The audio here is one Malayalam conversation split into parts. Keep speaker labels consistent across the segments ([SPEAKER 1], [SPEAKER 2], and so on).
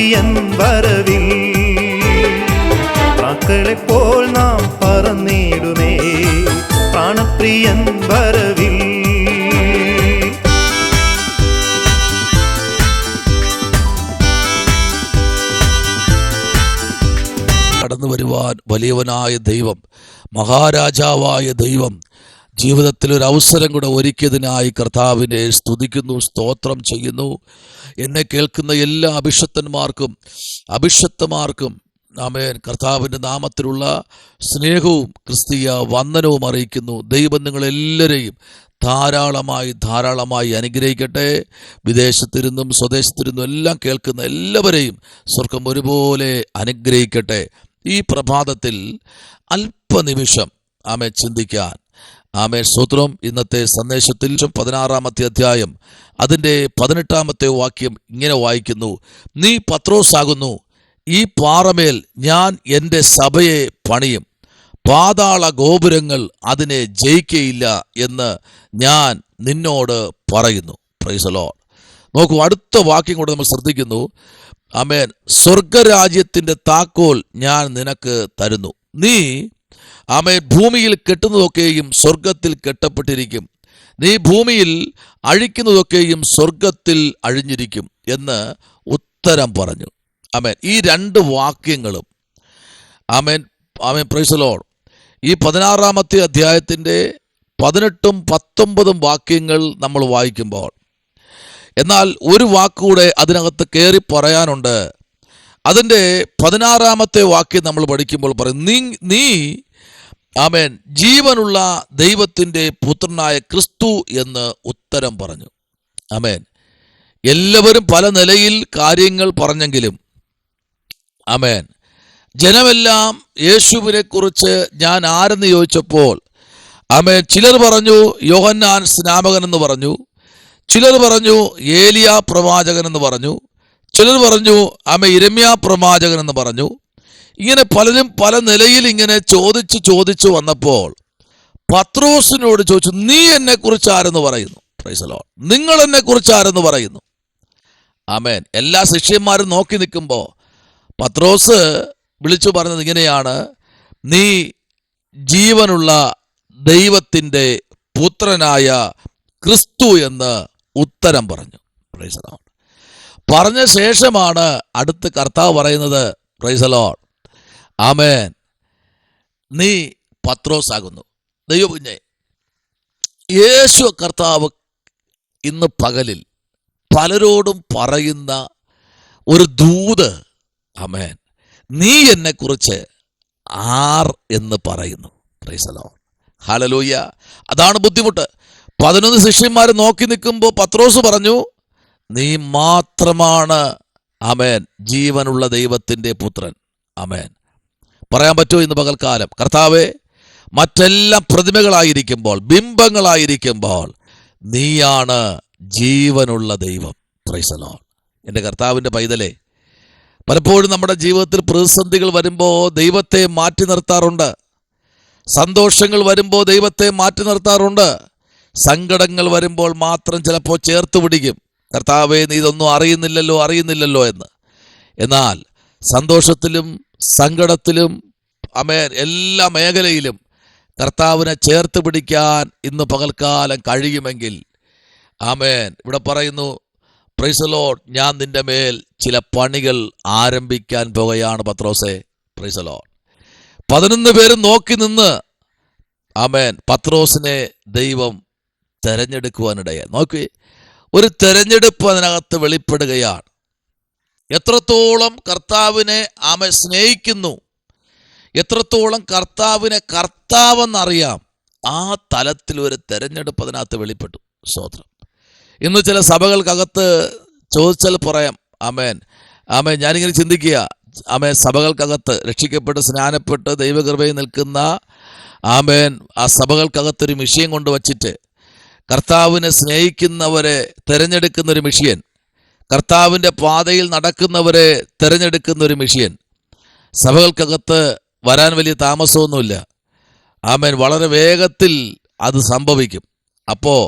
[SPEAKER 1] പ്രാണപ്രിയൻ വരവിൽ. പോൽ നാം പറന്നിടുമേ പ്രാണപ്രിയൻ വരവിൽ.
[SPEAKER 2] കടന്നു വരുവാൻ വലിയവനായ ദൈവം മഹാരാജാവായ ദൈവം ജീവിതത്തിൽ ഒരു അവസരം കൂടെ ഒരുക്കിയതിനായി കർത്താവിനെ സ്തുതിക്കുന്നു സ്തോത്രം ചെയ്യുന്നു. എന്നെ കേൾക്കുന്ന എല്ലാ അഭിഷത്തന്മാർക്കും അഭിഷത്തമാർക്കും ആമേൻ. കർത്താവിന്റെ നാമത്തിലുള്ള സ്നേഹവും ക്രിസ്തീയ വന്ദനവും അറിയിക്കുന്നു. ദൈവം നിങ്ങളെല്ലാവരെയും ധാരാളമായി ധാരാളമായി അനുഗ്രഹിക്കട്ടെ. വിദേശത്തിരുന്നും സ്വദേശത്തിരുന്നും എല്ലാം കേൾക്കുന്ന എല്ലാവരെയും സ്വർഗം ഒരുപോലെ അനുഗ്രഹിക്കട്ടെ. ഈ പ്രഭാതത്തിൽ അല്പനിമിഷം ആമേ ചിന്തിക്കാൻ ആമേ സ്തോത്രം. ഇന്നത്തെ സന്ദേശത്തിൽ പതിനാറാമത്തെ അധ്യായം. അതിന്റെ പതിനെട്ടാമത്തെ വാക്യം ഇങ്ങനെ വായിക്കുന്നു. നീ പത്രോസാകുന്നു. ഈ പാറമേൽ ഞാൻ എന്റെ സഭയെ പണിയും. പാതാള ഗോപുരങ്ങൾ അതിനെ ജയിക്കയില്ല എന്ന് ഞാൻ നിന്നോട് പറയുന്നു. പ്രൈസലോ നോക്കൂ അടുത്ത വാക്യം കൂടെ നമ്മൾ ശ്രദ്ധിക്കുന്നു. അമേൻ സ്വർഗരാജ്യത്തിന്റെ താക്കോൽ ഞാൻ നിനക്ക് തരുന്നു. നീ ആമേൻ ഭൂമിയിൽ കെട്ടുന്നതൊക്കെയും സ്വർഗത്തിൽ കെട്ടപ്പെട്ടിരിക്കും. നീ ഭൂമിയിൽ അഴിക്കുന്നതൊക്കെയും സ്വർഗത്തിൽ അഴിഞ്ഞിരിക്കും എന്ന് ഉത്തരം പറഞ്ഞു. ആമേൻ. ഈ രണ്ട് വാക്യങ്ങളും ആമേൻ ആമേൻ പ്രൈസലോൾ ഈ പതിനാറാമത്തെ അധ്യായത്തിന്റെ പതിനെട്ടും പത്തൊമ്പതും വാക്യങ്ങൾ നമ്മൾ വായിക്കുമ്പോൾ എന്നാൽ ഒരു വാക്കുകൂടെ അതിനകത്ത് കയറി പറയാനുണ്ട്. അതിന്റെ പതിനാറാമത്തെ വാക്യം നമ്മൾ പഠിക്കുമ്പോൾ പറയും നീ നീ ആമേൻ. ജീവനുള്ള ദൈവത്തിന്റെ പുത്രനായ ക്രിസ്തു എന്ന് ഉത്തരം പറഞ്ഞു. ആമേൻ. എല്ലാവരും പല നിലയിൽ കാര്യങ്ങൾ പറഞ്ഞെങ്കിലും ആമേൻ. ജനമെല്ലാം യേശുവിനെ കുറിച്ച് ഞാൻ ആരെന്ന് ചോദിച്ചപ്പോൾ ആമേൻ ചിലർ പറഞ്ഞു യോഹന്നാൻ സ്നാപകൻ എന്ന് പറഞ്ഞു. ചിലർ പറഞ്ഞു ഏലിയ പ്രവാചകൻ എന്ന് പറഞ്ഞു. ചിലർ പറഞ്ഞു ആമേ ഇരമ്യ പ്രവാചകൻ എന്ന് പറഞ്ഞു. ഇങ്ങനെ പലരും പല നിലയിൽ ഇങ്ങനെ ചോദിച്ച് ചോദിച്ചു വന്നപ്പോൾ പത്രോസിനോട് ചോദിച്ചു നീ എന്നെ കുറിച്ച് ആരെന്ന് പറയുന്നു? നിങ്ങൾ എന്നെ കുറിച്ച് ആരെന്ന് പറയുന്നു? ആമേൻ. എല്ലാ ശിഷ്യന്മാരും നോക്കി നിൽക്കുമ്പോൾ പത്രോസ് വിളിച്ചു പറഞ്ഞത് ഇങ്ങനെയാണ് നീ ജീവനുള്ള ദൈവത്തിന്റെ പുത്രനായ ക്രിസ്തു എന്ന് ഉത്തരം പറഞ്ഞു. പ്രൈസലോ പറഞ്ഞ ശേഷമാണ് അടുത്ത് കർത്താവ് പറയുന്നത് പ്രൈസലോൺ ആമേൻ. നീ പത്രോസ് ആകുന്നു ദൈവകുഞ്ഞെ യേശു കർത്താവ് ഇന്ന് പകലിൽ പലരോടും പറയുന്ന ഒരു ദൂത് അമേൻ നീ എന്നെ കുറിച്ച് ആർ എന്ന് പറയുന്നു. പ്രൈസലോ ഹലലൂയ അതാണ് ബുദ്ധിമുട്ട്. പതിനൊന്ന് ശിഷ്യന്മാർ നോക്കി നിൽക്കുമ്പോൾ പത്രോസ് പറഞ്ഞു നീ മാത്രമാണ് അമേൻ ജീവനുള്ള ദൈവത്തിന്റെ പുത്രൻ. അമേൻ പറയാൻ പറ്റുമോ ഇന്ന് പകൽക്കാലം. കർത്താവെ മറ്റെല്ലാം പ്രതിമകളായിരിക്കുമ്പോൾ ബിംബങ്ങളായിരിക്കുമ്പോൾ നീയാണ് ജീവനുള്ള ദൈവം. പ്രൈസലോ എന്റെ കർത്താവിന്റെ പൈതലേ പലപ്പോഴും നമ്മുടെ ജീവിതത്തിൽ പ്രതിസന്ധികൾ വരുമ്പോൾ ദൈവത്തെ മാറ്റി നിർത്താറുണ്ട്. സന്തോഷങ്ങൾ വരുമ്പോൾ ദൈവത്തെ മാറ്റി നിർത്താറുണ്ട്. സങ്കടങ്ങൾ വരുമ്പോൾ മാത്രം ചിലപ്പോൾ ചേർത്ത് പിടിക്കും. കർത്താവെ നീ ഇതൊന്നും അറിയുന്നില്ലല്ലോ അറിയുന്നില്ലല്ലോ എന്ന്. എന്നാൽ സന്തോഷത്തിലും സങ്കടത്തിലും അമേ എല്ലാ മേഖലയിലും കർത്താവിനെ ചേർത്ത് പിടിക്കാൻ ഇന്ന് പകൽക്കാലം കഴിയുമെങ്കിൽ ആമേൻ. ഇവിടെ പറയുന്നു പ്രൈസലോ ഞാൻ നിന്റെ മേൽ ചില പണികൾ ആരംഭിക്കാൻ പോകുകയാണ് പത്രോസെ. പ്രൈസലോ പതിനൊന്ന് പേരും നോക്കി നിന്ന് ആമേൻ പത്രോസിനെ ദൈവം തെരഞ്ഞെടുക്കുവാനിടയായി. നോക്കി ഒരു തെരഞ്ഞെടുപ്പ് അതിനകത്ത് വെളിപ്പെടുകയാണ്. എത്രത്തോളം കർത്താവിനെ ആമ സ്നേഹിക്കുന്നു? എത്രത്തോളം കർത്താവിനെ കർത്താവെന്നറിയാം? ആ തലത്തിൽ ഒരു തെരഞ്ഞെടുപ്പ് അതിനകത്ത് വെളിപ്പെട്ടു. സ്തോത്രം. ഇന്ന് ചില സഭകൾക്കകത്ത് ചോദിച്ചാൽ പറയാം ആമേൻ. ആമേൻ ഞാനിങ്ങനെ ചിന്തിക്കുക. ആമേൻ സഭകൾക്കകത്ത് രക്ഷിക്കപ്പെട്ട് സ്നാനപ്പെട്ട് ദൈവകൃപയിൽ നിൽക്കുന്ന ആമേൻ ആ സഭകൾക്കകത്തൊരു മിഷ്യൻ കൊണ്ടുവച്ചിട്ട് കർത്താവിനെ സ്നേഹിക്കുന്നവരെ തിരഞ്ഞെടുക്കുന്ന ഒരു മിഷ്യൻ. കർത്താവിന്റെ പാതയിൽ നടക്കുന്നവരെ തിരഞ്ഞെടുക്കുന്ന ഒരു മിഷ്യൻ. സഭകൾക്കകത്ത് വരാൻ വലിയ താമസമൊന്നുമില്ല. ആമേൻ. വളരെ വേഗത്തിൽ അത് സംഭവിക്കും. അപ്പോൾ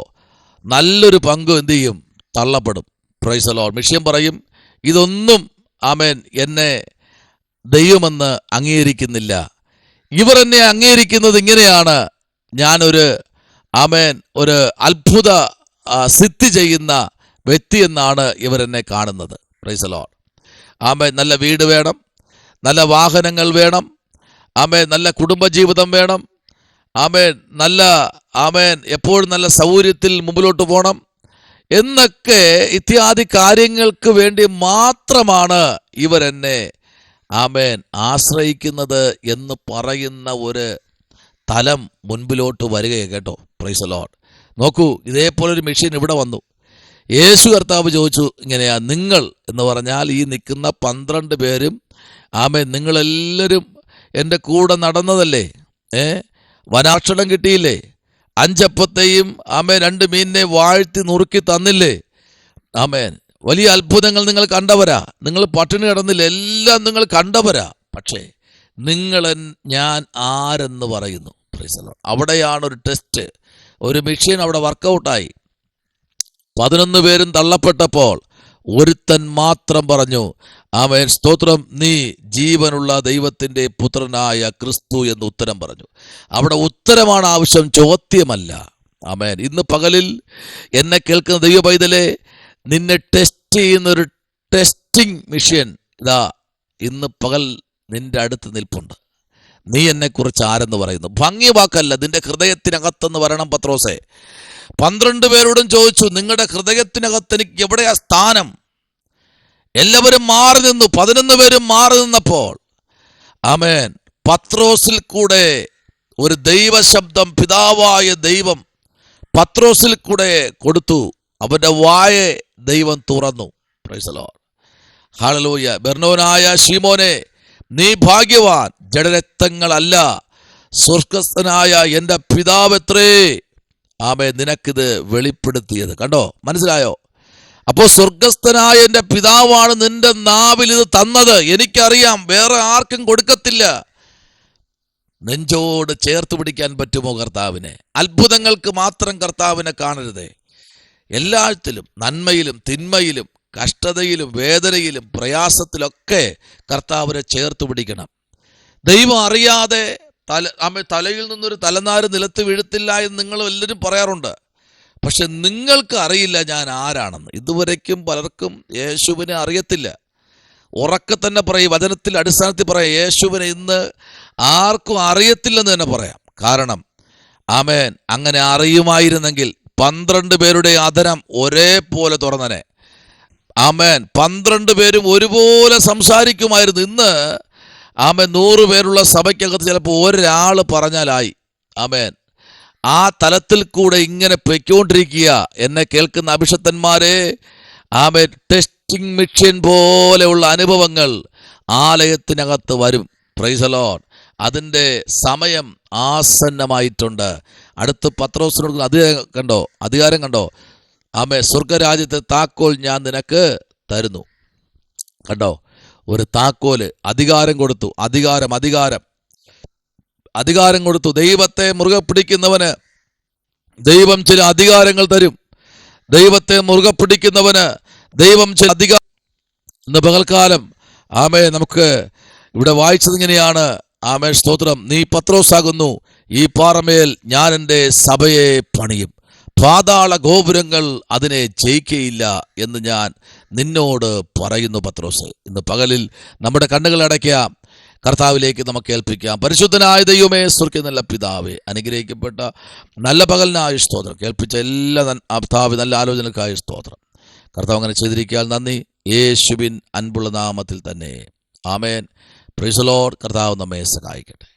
[SPEAKER 2] നല്ലൊരു പങ്ക് എന്തു ചെയ്യും? തള്ളപ്പെടും. പ്രൈസലോ മിഷ്യൻ പറയും ഇതൊന്നും ആമേൻ എന്നെ ദൈവമെന്ന് അംഗീകരിക്കുന്നില്ല. ഇവർ എന്നെ അംഗീകരിക്കുന്നത് ഇങ്ങനെയാണ്. ഞാനൊരു ആമേൻ ഒരു അത്ഭുത സിദ്ധി ചെയ്യുന്ന വ്യക്തി എന്നാണ് ഇവരെന്നെ കാണുന്നത്. പ്രൈസലോൺ ആമേ നല്ല വീട് വേണം. നല്ല വാഹനങ്ങൾ വേണം. ആമേ നല്ല കുടുംബജീവിതം വേണം. ആമേൻ നല്ല ആമേൻ എപ്പോഴും നല്ല സൗകര്യത്തിൽ മുമ്പിലോട്ട് പോകണം എന്നൊക്കെ ഇത്യാദി കാര്യങ്ങൾക്ക് വേണ്ടി മാത്രമാണ് ഇവരെന്നെ ആമേൻ ആശ്രയിക്കുന്നത് എന്ന് പറയുന്ന ഒരു തലം മുൻപിലോട്ട് വരികയെ കേട്ടോ. പ്രൈസലോട്ട് നോക്കൂ ഇതേപോലൊരു മെഷീൻ ഇവിടെ വന്നു. യേശു കർത്താവ് ചോദിച്ചു ഇങ്ങനെയാ നിങ്ങൾ? എന്ന് പറഞ്ഞാൽ ഈ നിൽക്കുന്ന പന്ത്രണ്ട് പേരും ആമേൻ നിങ്ങളെല്ലാവരും എന്റെ കൂടെ നടന്നതല്ലേ? ഏ? വനാക്ഷരം കിട്ടിയില്ലേ? അഞ്ചപ്പത്തെയും ആമേ രണ്ട് മീനിനെ വാഴ്ത്തി നുറുക്കി തന്നില്ലേ? ആമേൻ. വലിയ അത്ഭുതങ്ങൾ നിങ്ങൾ കണ്ടവരാ. നിങ്ങൾ പട്ടിണി കിടന്നില്ല? എല്ലാം നിങ്ങൾ കണ്ടവരാ. പക്ഷേ നിങ്ങൾ ഞാൻ ആരെന്ന് പറയുന്നു? അവിടെയാണ് ഒരു ടെസ്റ്റ് ഒരു മെഷീൻ അവിടെ വർക്കൗട്ടായി പതിനൊന്ന് പേരും തള്ളപ്പെട്ടപ്പോൾ ഒരുത്തൻ മാത്രം പറഞ്ഞു അവൻ സ്തോത്രം നീ ജീവനുള്ള ദൈവത്തിന്റെ പുത്രനായ ക്രിസ്തു എന്ന് ഉത്തരം പറഞ്ഞു. അവിടെ ഉത്തരമാണ് ആവശ്യം ചോദ്യമല്ല. അമേൻ ഇന്ന് പകലിൽ എന്നെ കേൾക്കുന്ന ദൈവ പൈതലെ നിന്നെ ടെസ്റ്റ് ചെയ്യുന്ന ഒരു ടെസ്റ്റിംഗ് മിഷ്യൻ ഇതാ ഇന്ന് പകൽ നിന്റെ അടുത്ത് നിൽപ്പുണ്ട്. നീ എന്നെക്കുറിച്ച് ആരെന്ന് പറയുന്നു? ഭംഗി വാക്കല്ല നിന്റെ ഹൃദയത്തിനകത്തെന്ന് പറയണം പത്രോസെ. പന്ത്രണ്ട് പേരോടും ചോദിച്ചു നിങ്ങളുടെ ഹൃദയത്തിനകത്ത് എനിക്ക് എവിടെയാ സ്ഥാനം? എല്ലാവരും മാറി നിന്നു പതിനൊന്ന് പേരും മാറി നിന്നപ്പോൾ. ആമേൻ. പത്രോസിൽ കൂടെ ഒരു ദൈവശബ്ദം പിതാവായ ദൈവം പത്രോസിൽ കൂടെ കൊടുത്തു. അവന്റെ വായെ ദൈവം തുറന്നു. പ്രൈസലോ ബെർണോനായ ഷീമോനെ നീ ഭാഗ്യവാൻ. ജഡരക്തങ്ങളല്ല. സ്വർഗസ്ഥനായ എന്റെ പിതാവെത്രേ. ആമേ നിനക്കിത് വെളിപ്പെടുത്തിയത്. കണ്ടോ? മനസ്സിലായോ? അപ്പോൾ സ്വർഗസ്ഥനായ എന്റെ പിതാവാണ് നിന്റെ നാവിൽ ഇത് തന്നത്. എനിക്കറിയാം വേറെ ആർക്കും കൊടുക്കത്തില്ല. നെഞ്ചോട് ചേർത്ത് പിടിക്കാൻ പറ്റുമോ കർത്താവിനെ? അത്ഭുതങ്ങൾക്ക് മാത്രം കർത്താവിനെ കാണരുതേ. എല്ലാത്തിലും നന്മയിലും തിന്മയിലും കഷ്ടതയിലും വേദനയിലും പ്രയാസത്തിലൊക്കെ കർത്താവിനെ ചേർത്ത് പിടിക്കണം. ദൈവം അറിയാതെ തല അമ്മ തലയിൽ നിന്നൊരു തലനാര് നിലത്ത് വീഴത്തില്ല എന്ന് നിങ്ങൾ എല്ലാവരും പറയാറുണ്ട്. പക്ഷെ നിങ്ങൾക്ക് അറിയില്ല ഞാൻ ആരാണെന്ന്. ഇതുവരയ്ക്കും പലർക്കും യേശുവിനെ അറിയത്തില്ല. ഉറക്കെ തന്നെ പറയും വചനത്തിൽ അടിസ്ഥാനത്തിൽ പറയാം യേശുവിനെ ഇന്ന് ആർക്കും അറിയത്തില്ലെന്ന് തന്നെ പറയാം. കാരണം ആമേൻ അങ്ങനെ അറിയുമായിരുന്നെങ്കിൽ പന്ത്രണ്ട് പേരുടെ അതരം ഒരേപോലെ തുറന്നനെ. ആമേൻ. പന്ത്രണ്ട് പേരും ഒരുപോലെ സംസാരിക്കുമായിരുന്നു. ഇന്ന് ആമേൻ നൂറ് പേരുള്ള സഭയ്ക്കകത്ത് ചിലപ്പോൾ ഒരാൾ പറഞ്ഞാലായി. ആമേൻ. ആ തലത്തിൽ കൂടെ ഇങ്ങനെ പൊയ്ക്കൊണ്ടിരിക്കുക. എന്നെ കേൾക്കുന്ന അഭിഷത്തന്മാരെ ആമേൻ ടെസ്റ്റിംഗ് മെഷീൻ പോലെയുള്ള അനുഭവങ്ങൾ ആലയത്തിനകത്ത് വരും. പ്രൈസലോൺ അതിന്റെ സമയം ആസന്നമായിട്ടുണ്ട്. അടുത്ത് പത്രോസിനോട് അധികാരം കണ്ടോ? അധികാരം കണ്ടോ? ആമേ സ്വർഗരാജ്യത്തെ താക്കോൽ ഞാൻ നിനക്ക് തരുന്നു. കണ്ടോ? ഒരു താക്കോൽ അധികാരം കൊടുത്തു. അധികാരം അധികാരം. അധികാരം കൊടുത്തു. ദൈവത്തെ മുറുകെ പിടിക്കുന്നവന് ദൈവം ചില അധികാരങ്ങൾ തരും. ദൈവത്തെ മുറുകെ പിടിക്കുന്നവന് ദൈവം ചില അധികാരം ഇന്ന് പകൽക്കാലം ആമേ നമുക്ക് ഇവിടെ വായിച്ചത് ഇങ്ങനെയാണ്. ആമേ സ്തോത്രം. നീ പത്രോസാകുന്നു. ഈ പാറമേൽ ഞാൻ എന്റെ സഭയെ പണിയും. പാതാള ഗോപുരങ്ങൾ അതിനെ ജയിക്കയില്ല എന്ന് ഞാൻ നിന്നോട് പറയുന്നു പത്രോസ്. ഇന്ന് പകലിൽ നമ്മുടെ കണ്ണുകൾ അടയ്ക്കാം കർത്താവിലേക്ക് നമുക്ക് ഏൽപ്പിക്കാം. പരിശുദ്ധനായ ദൈവമേ നല്ല പിതാവേ അനുഗ്രഹിക്കപ്പെട്ട നല്ല പകലിനായ സ്തോത്രം. കേൾപ്പിച്ച എല്ലാ കർത്താവ് നല്ല ആലോചനക്കായ സ്തോത്രം. കർത്താവ് അങ്ങനെ ചെയ്തിരിക്കാൻ നന്ദി. യേശുബിൻ അൻപുള്ള നാമത്തിൽ തന്നെ. ആമേൻ. പ്രീസലോർ കർത്താവ് നമ്മെ സഹായിക്കട്ടെ.